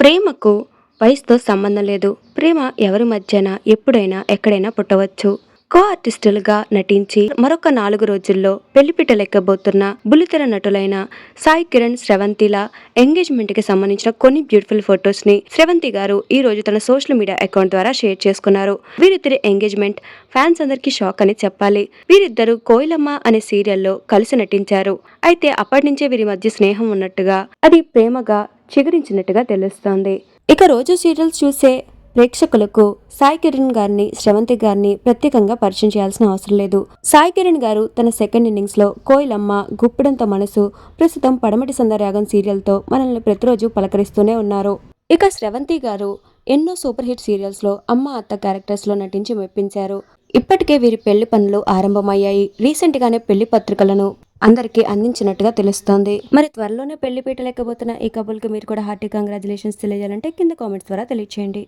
ప్రేమకు వయసుతో సంబంధం లేదు. ప్రేమ ఎవరి మధ్యన ఎప్పుడైనా ఎక్కడైనా పుట్టవచ్చు. కో ఆర్టిస్టులుగా నటించి మరొక నాలుగు రోజుల్లో పెళ్ళిపిట లెక్కబోతున్న బుల్లితెర నటులైన సాయి కిరణ్ శ్రవంతిల ఎంగేజ్మెంట్కి సంబంధించిన కొన్ని బ్యూటిఫుల్ ఫొటోస్ని శ్రవంతి గారు ఈ రోజు తన సోషల్ మీడియా అకౌంట్ ద్వారా షేర్ చేసుకున్నారు. వీరిద్దరి ఎంగేజ్మెంట్ ఫ్యాన్స్ అందరికీ షాక్ అని చెప్పాలి. వీరిద్దరు కోయిలమ్మ అనే సీరియల్లో కలిసి నటించారు. అయితే అప్పటి నుంచే వీరి మధ్య స్నేహం ఉన్నట్టుగా అది ప్రేమగా చిగురించినట్టుగా తెలుస్తోంది. ఇక రోజు సీరియల్స్ చూసే ప్రేక్షకులకు సాయి కిరణ్ గారిని శ్రవంతి గారిని ప్రత్యేకంగా పరిచయం చేయాల్సిన అవసరం లేదు. సాయి కిరణ్ గారు తన సెకండ్ ఇన్నింగ్స్లో కోయిలమ్మ గుప్పిడంతో మనసు ప్రస్తుతం పడమటి సందర్యాగం సీరియల్తో మనల్ని ప్రతిరోజు పలకరిస్తూనే ఉన్నారు. ఇక శ్రవంతి గారు ఎన్నో సూపర్ హిట్ సీరియల్స్లో అమ్మ అత్త క్యారెక్టర్స్లో నటించి మెప్పించారు. ఇప్పటికే వీరి పెళ్ళి పనులు ఆరంభమయ్యాయి. రీసెంట్ గానే పెళ్ళి పత్రికలను అందరికీ అందించినట్టుగా తెలుస్తోంది. మరి త్వరలోనే పెళ్ళి పీట ఈ కపుల్కి మీరు కూడా హార్టీ కంగ్రాచులేషన్స్ తెలియజేయాలంటే కింద కామెంట్స్ ద్వారా తెలియచేయండి.